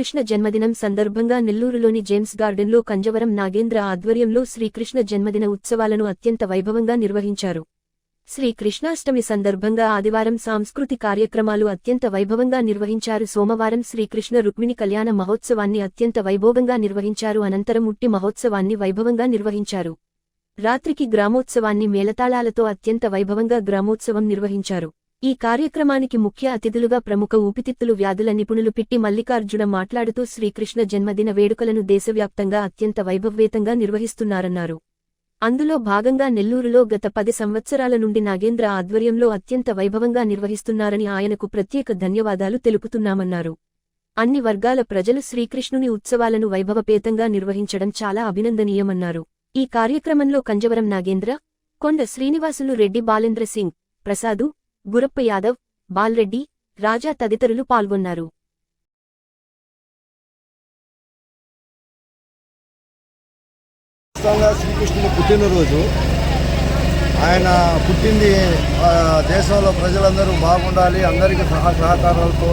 శ్రీకృష్ణ జన్మదినం సందర్భంగా నెల్లూరులోని జేమ్స్ గార్డెన్లో కంజవరం నాగేంద్ర ఆధ్వర్యంలో శ్రీకృష్ణ జన్మదిన ఉత్సవాలను అత్యంత వైభవంగా నిర్వహించారు. శ్రీకృష్ణాష్టమి సందర్భంగా ఆదివారం సాంస్కృతి కార్యక్రమాలు అత్యంత వైభవంగా నిర్వహించారు. సోమవారం శ్రీకృష్ణ రుక్మిణి కళ్యాణ మహోత్సవాన్ని అత్యంత వైభోగంగా నిర్వహించారు. అనంతరం ఉట్టి మహోత్సవాన్ని వైభవంగా నిర్వహించారు. రాత్రికి గ్రామోత్సవాన్ని మేళతాళాలతో అత్యంత వైభవంగా గ్రామోత్సవం నిర్వహించారు. ఈ కార్యక్రమానికి ముఖ్య అతిథులుగా ప్రముఖ ఊపితిత్తులు వ్యాధుల నిపుణులు పిట్టి మల్లికార్జున మాట్లాడుతూ శ్రీకృష్ణ జన్మదిన వేడుకలను దేశవ్యాప్తంగా అత్యంత వైభవ్యేతంగా నిర్వహిస్తున్నారన్నారు. అందులో భాగంగా నెల్లూరులో గత పది సంవత్సరాల నుండి నాగేంద్ర ఆధ్వర్యంలో అత్యంత వైభవంగా నిర్వహిస్తున్నారని ఆయనకు ప్రత్యేక ధన్యవాదాలు తెలుపుతున్నామన్నారు. అన్ని వర్గాల ప్రజలు శ్రీకృష్ణుని ఉత్సవాలను వైభవపేతంగా నిర్వహించడం చాలా అభినందనీయమన్నారు. ఈ కార్యక్రమంలో కంజవరం నాగేంద్ర కొండ శ్రీనివాసులు రెడ్డి బాలేంద్ర సింగ్ ప్రసాదు గురప్ప యాదవ్ బాల్రెడ్డి రాజా తదితరులు పాల్గొన్నారు. వాస్తవంగా శ్రీకృష్ణుని పుట్టినరోజు. ఆయన పుట్టింది ఆ, దేశంలో ప్రజలందరూ బాగుండాలి అందరికీ సహ సహకారాలతో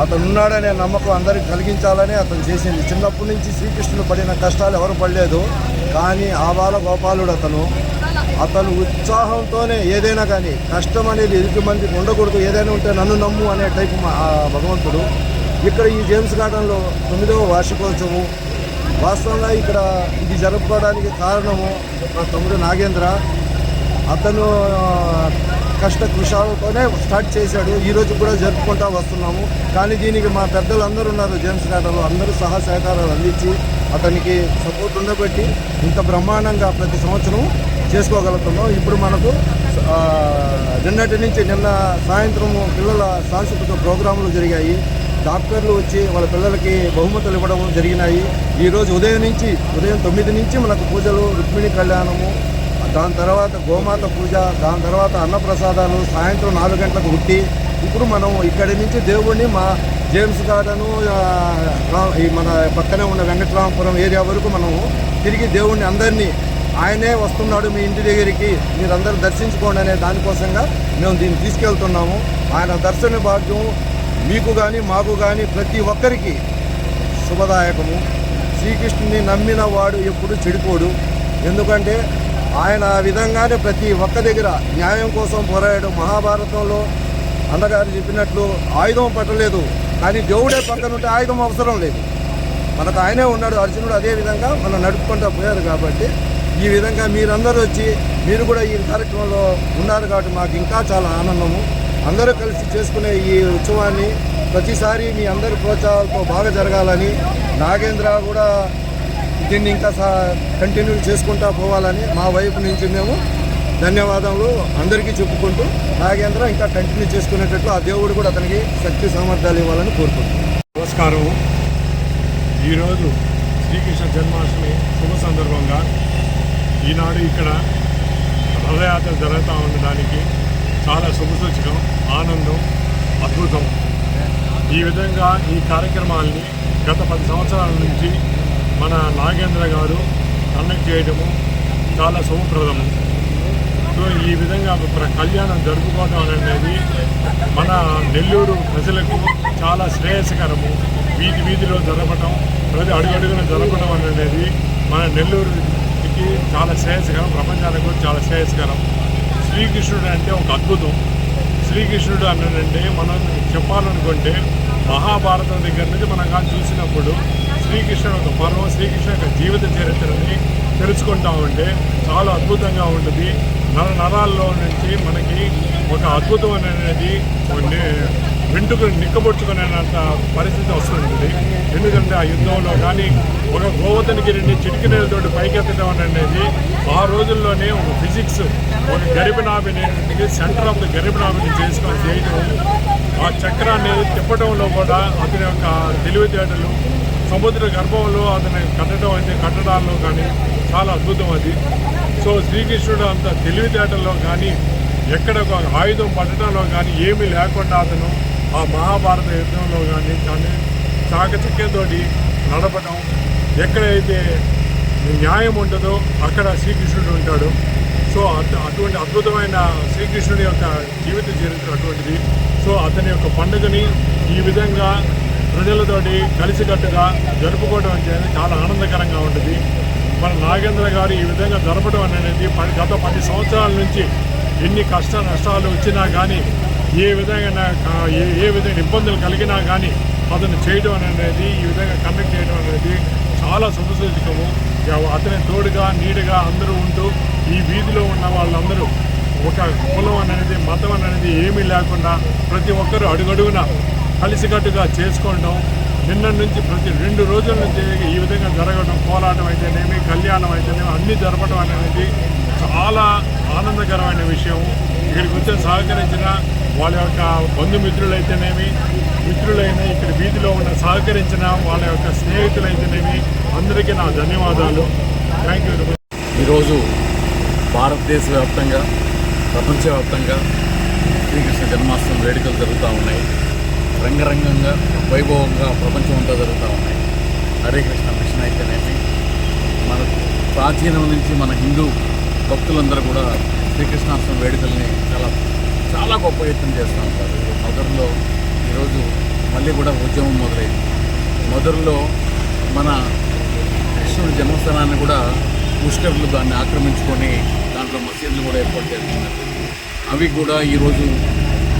అతను ఉన్నాడనే నమ్మకం అందరికి కలిగించాలని అతను చేసింది. చిన్నప్పటి నుంచి శ్రీకృష్ణుడు పడిన కష్టాలు ఎవరు పడలేదు. కానీ ఆ బాల గోపాలుడు అతను అతను ఉత్సాహంతోనే ఏదైనా కానీ కష్టం అనేది ఎదుటి మందికి ఉండకూడదు. ఏదైనా ఉంటే నన్ను నమ్ము అనే టైపు మా- భగవంతుడు. ఇక్కడ ఈ జేమ్స్ గార్డెన్లో తొమ్మిదవ వార్షికోత్సవం. వాస్తవంగా ఇక్కడ ఇది జరుపుకోవడానికి కారణము మా తమ్ముడు నాగేంద్ర. అతను కష్ట కృషాలతోనే స్టార్ట్ చేశాడు. ఈ రోజు కూడా జరుపుకుంటా వస్తున్నాము. కానీ దీనికి మా పెద్దలు అందరూ ఉన్నారు జేమ్స్ గారు. అందరూ సహా సహకారాలు అందించి అతనికి సపోర్ట్ ఉండబట్టి ఇంత బ్రహ్మాండంగా ప్రతి సంవత్సరం చేసుకోగలుగుతున్నాం. ఇప్పుడు మనకు నిన్నటి నుంచి నిన్న సాయంత్రం పిల్లల సాంస్కృతిక ప్రోగ్రాములు జరిగాయి. డాక్టర్లు వచ్చి వాళ్ళ పిల్లలకి బహుమతులు ఇవ్వడం జరిగినాయి. ఈరోజు ఉదయం నుంచి ఉదయం తొమ్మిది నుంచి మనకు పూజలు రుక్మిణి కళ్యాణము దాని తర్వాత గోమాత పూజ దాని తర్వాత అన్నప్రసాదాలు సాయంత్రం నాలుగు గంటలకు ఉట్టి ఇప్పుడు మనం ఇక్కడి నుంచి దేవుణ్ణి మా జేమ్స్ గార్డెను రా- ఈ మన పక్కనే ఉన్న వెంకటరామపురం ఏరియా వరకు మనము తిరిగి దేవుడిని అందరినీ ఆయనే వస్తున్నాడు మీ ఇంటి దగ్గరికి మీరందరూ దర్శించుకోండి అనే దానికోసంగా మేము దీన్ని తీసుకెళ్తున్నాము. ఆయన దర్శన భాగ్యం మీకు కానీ మాకు కానీ ప్రతి ఒక్కరికి శుభదాయకము. శ్రీకృష్ణుని నమ్మిన వాడు ఎప్పుడు చెడిపోడు. ఎందుకంటే ఆయన ఆ విధంగానే ప్రతి ఒక్క దగ్గర న్యాయం కోసం పోరాడు మహాభారతంలో అన్నగారు చెప్పినట్లు ఆయుధం పట్టలేదు. కానీ దేవుడే పక్కనుంటే ఆయుధం అవసరం లేదు. మనకు ఆయనే ఉన్నాడు అర్జునుడు అదే విధంగా మనం నడుపుకుంటూ పోయారు కాబట్టి ఈ విధంగా మీరందరూ వచ్చి మీరు కూడా ఈ కార్యక్రమంలో ఉన్నారు కాబట్టి మాకు ఇంకా చాలా ఆనందము. అందరూ కలిసి చేసుకునే ఈ ఉత్సవాన్ని ప్రతిసారి మీ అందరి ప్రోత్సాహాలతో బాగా జరగాలని నాగేంద్ర కూడా దీన్ని ఇంకా కంటిన్యూ చేసుకుంటా పోవాలని మా వైపు నుంచి మేము ధన్యవాదములు అందరికీ చెప్పుకుంటూ నాగేంద్ర ఇంకా కంటిన్యూ చేసుకునేటట్లు ఆ దేవుడు కూడా అతనికి శక్తి సామర్థ్యాలు ఇవ్వాలని కోరుకుంటున్నాను నమస్కారం. ఈరోజు శ్రీకృష్ణ జన్మాష్టమి శుభ సందర్భంగా ఈనాడు ఇక్కడ రథయాత్ర జరుగుతూ ఉండడానికి చాలా శుభసూచకం ఆనందం అద్భుతం. ఈ విధంగా ఈ కార్యక్రమాల్ని గత పది సంవత్సరాల నుంచి మన నాగేంద్ర గారు కండక్ట్ చేయడము చాలా శుభప్రదము సో ఈ విధంగా కళ్యాణం జరుపుకోవడం అనేది మన నెల్లూరు ప్రజలకు చాలా శ్రేయస్కరము. వీధి వీధిలో జరపడం ప్రతి అడుగడుగున జరపడం అనేది మన నెల్లూరుకి చాలా శ్రేయస్కరం ప్రపంచానికి కూడా చాలా శ్రేయస్కరం. శ్రీకృష్ణుడు అంటే ఒక అద్భుతం. శ్రీకృష్ణుడు అన్నాడంటే మనం చెప్పాలనుకుంటే మహాభారతం దగ్గర నుంచి మనం కానీ చూసినప్పుడు శ్రీకృష్ణుడు ఒక పర్వం శ్రీకృష్ణ యొక్క జీవిత చరిత్రని తెలుసుకుంటా ఉంటే చాలా అద్భుతంగా ఉంటుంది. నర నరాల్లో నుంచి మనకి ఒక అద్భుతం అనేది కొన్ని వెంటుకు నిక్కబొచ్చుకునేంత పరిస్థితి వస్తుంటుంది. ఎందుకంటే ఆ యుద్ధంలో కానీ ఒక గోవర్ధనగిరిని చిటికినతోటి పైకెత్తడం అనేది ఆ రోజుల్లోనే ఒక ఫిజిక్స్ ఒక గరిబనాభిని సెంటర్ ఆఫ్ ద గరిబనాభిని చేసుకొని చేయడం ఆ చక్రాన్ని తిప్పడంలో కూడా అతని యొక్క తెలివితేటలు సముద్ర గర్భంలో అతని కట్టడం అయితే కట్టడాల్లో కానీ చాలా అద్భుతం అది. సో శ్రీకృష్ణుడు అంత తెలివితేటల్లో కానీ ఎక్కడ ఒక ఆయుధం పట్టడంలో కానీ ఏమీ లేకుండా అతను ఆ మహాభారత యుద్ధంలో కానీ కానీ చాకచక్యంతో నడపడం ఎక్కడైతే న్యాయం ఉంటుందో అక్కడ శ్రీకృష్ణుడు ఉంటాడు. సో అటు అటువంటి అద్భుతమైన శ్రీకృష్ణుడి యొక్క జీవిత చరిత్ర అటువంటిది. సో అతని యొక్క పండుగని ఈ విధంగా ప్రజలతోటి కలిసికట్టుగా జరుపుకోవడం అనేది చాలా ఆనందకరంగా ఉంటుంది. మన నాగేంద్ర గారు ఈ విధంగా జరపడం అనేది గత పది సంవత్సరాల నుంచి ఎన్ని కష్ట నష్టాలు వచ్చినా కానీ ఏ విధంగా ఏ ఏ విధంగా ఇబ్బందులు కలిగినా కానీ అతను చేయడం అనేది ఈ విధంగా కండక్ట్ చేయడం అనేది చాలా శుభసూచకము అతని తోడుగా నీడగా అందరూ ఉంటూ ఈ వీధిలో ఉన్న వాళ్ళందరూ ఒక కులం అనేది మతం అనేది ఏమీ లేకుండా ప్రతి ఒక్కరూ అడుగడుగున కలిసికట్టుగా చేసుకోవడం నిన్న నుంచి ప్రతి రెండు రోజుల నుంచి ఈ విధంగా జరగడం కోలాటం అయితేనేమి కళ్యాణం అయితేనేమి అన్నీ జరపడం అనేది చాలా ఆనందకరమైన విషయం. ఇక్కడికి వచ్చి సహకరించిన వాళ్ళ యొక్క బంధుమిత్రులైతేనేమి మిత్రులైన ఇక్కడ వీధిలో ఉన్న సహకరించిన వాళ్ళ యొక్క స్నేహితులైతేనేమి అందరికీ నా ధన్యవాదాలు. థ్యాంక్ యూ ఈరోజు భారతదేశ వ్యాప్తంగా ప్రపంచవ్యాప్తంగా శ్రీకృష్ణ జన్మాష్టమి వేడుకలు జరుగుతూ ఉన్నాయి. రంగరంగంగా వైభవంగా ప్రపంచం అంతా జరుగుతూ ఉన్నాయి. హరే కృష్ణ మిషన్ అయితేనేమి మన ప్రాచీనం నుంచి మన హిందూ భక్తులందరూ కూడా శ్రీకృష్ణాష్టమి వేడుకల్ని చాలా చాలా గొప్ప ఎత్తున చేస్తూ ఉంటారు. మధురలో ఈరోజు మళ్ళీ కూడా ఉద్యమం మొదలైంది. మధురలో మన కృష్ణుడి జన్మస్థానాన్ని కూడా పుష్కరులు దాన్ని ఆక్రమించుకొని దాంట్లో మసీదులు కూడా ఏర్పాటు చేస్తున్నారు. అవి కూడా ఈరోజు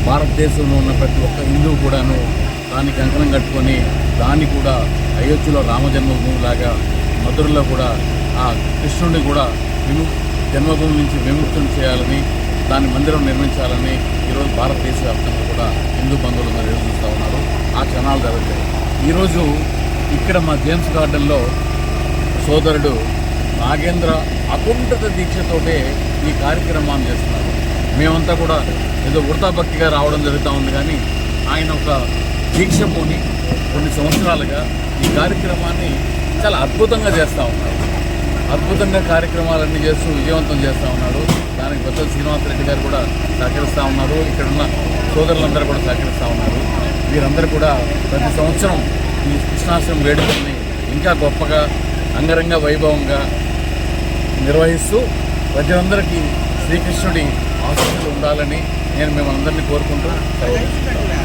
భారతదేశంలో ఉన్న ప్రతి ఒక్క హిందువు కూడాను దానికి కంకణం కట్టుకొని దాన్ని కూడా అయోధ్యలో రామజన్మభూమి లాగా మధురలో కూడా ఆ కృష్ణుడిని కూడా విము జన్మభూమి నుంచి విముక్తం చేయాలని దాని మందిరం నిర్మించాలని ఈరోజు భారతదేశ వ్యాప్తంగా కూడా హిందూ బంధువులందరూ నిర్వహిస్తూ ఉన్నారు. ఆ క్షణాలు జరుగుతాయి ఈరోజు ఇక్కడ మా జేమ్స్ గార్డెన్లో సోదరుడు నాగేంద్ర అకుంఠత దీక్షతోటే ఈ కార్యక్రమాన్ని చేస్తున్నారు. మేమంతా కూడా ఏదో వృతాభక్తిగా రావడం జరుగుతూ ఉంది కానీ ఆయన ఒక దీక్ష పోని కొన్ని సంవత్సరాలుగా ఈ కార్యక్రమాన్ని చాలా అద్భుతంగా చేస్తూ ఉన్నారు అద్భుతంగా కార్యక్రమాలన్నీ చేస్తూ విజయవంతం చేస్తూ ఉన్నాడు. దానికి పెద్ద శ్రీనివాసరెడ్డి గారు కూడా సహకరిస్తూ ఉన్నారు. ఇక్కడ ఉన్న సోదరులందరూ కూడా సహకరిస్తూ ఉన్నారు. వీరందరూ కూడా ప్రతి సంవత్సరం ఈ కృష్ణాశ్రమం వేడుకల్ని ఇంకా గొప్పగా అంగరంగ వైభవంగా నిర్వహిస్తూ ప్రజలందరికీ శ్రీకృష్ణుడి ఆశలు ఉండాలని నేను మిమ్మల్ని అందరినీ కోరుకుంటూ